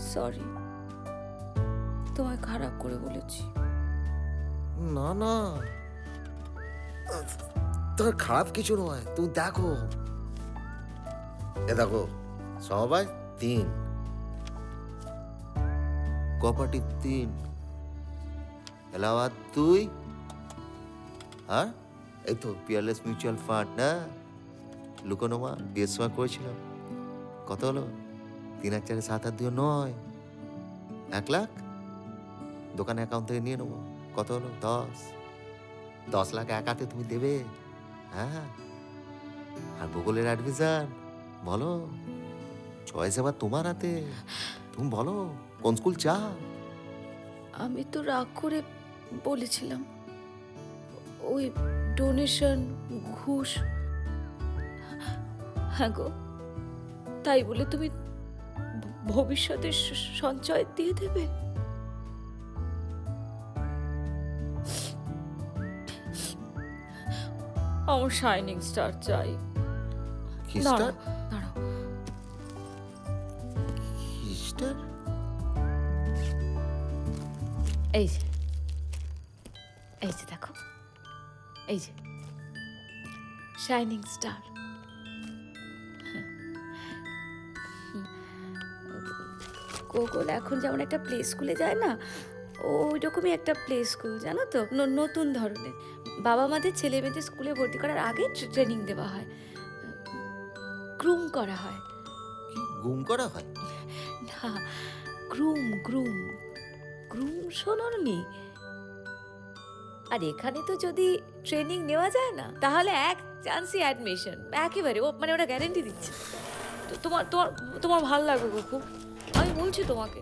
Sorry তোমায় খারাপ করে বলেছি। না না। তোর খারাপ কিছু নয় তুমি দেখো। এ দেখো, সবাই তিন। কপাটি তিন। এলাহাবাদ তুই হ্যাঁ এই তো পিয়ারলেস মিউচুয়াল ফান্ড, না? লুকোনোমা বিয়ের সময় করেছিলাম। কত হলো? তিন এক চারে সাত আর দুই, নয়। এক লাখ? দোকানে অ্যাকাউন্ট থেকে নিয়ে নেব। কত হলো? দশ। দশ লাখ এক হাতে তুমি দেবে। হ্যাঁ। আর ভূগোলের অ্যাডমিশন বলো। চয়েস এবার তোমার হাতে। তুমি বলো, কোন স্কুল চা আমি তো রাগ করে বলেছিলাম। ওই ডোনেশন ঘুষ। হ্যাঁ গো, তাই বলে তুমি ভ- ভবিষ্যতে স- সঞ্চয় দিয়ে দেবে আমার শাইনিং স্টার চাই। দাঁড়াও খ্রিস্টার এই যে। এই যে দেখো। এই যে। শাইনিং স্টার গোকুল এখন যেমন একটা প্লে স্কুলে যায় না ওই রকমই একটা প্লে স্কুল জানো তো? নতুন ধরনের। বাবা মাদের ছেলে মেয়েদের স্কুলে ভর্তি করার আগে ট্রেনিং দেওয়া হয়। গ্রুম করা হয়। গ্রুম করা হয়? না গ্রুম গ্রুম গ্রুম শোনোনি আর এখানে তো যদি ট্রেনিং নেওয়া যায় না তাহলে এক চান্সই অ্যাডমিশন একেবারে ও মানে ওরা গ্যারেন্টি দিচ্ছে। তো তোমার তোমার তোমার ভালো লাগবে খুব বলছি তোমাকে।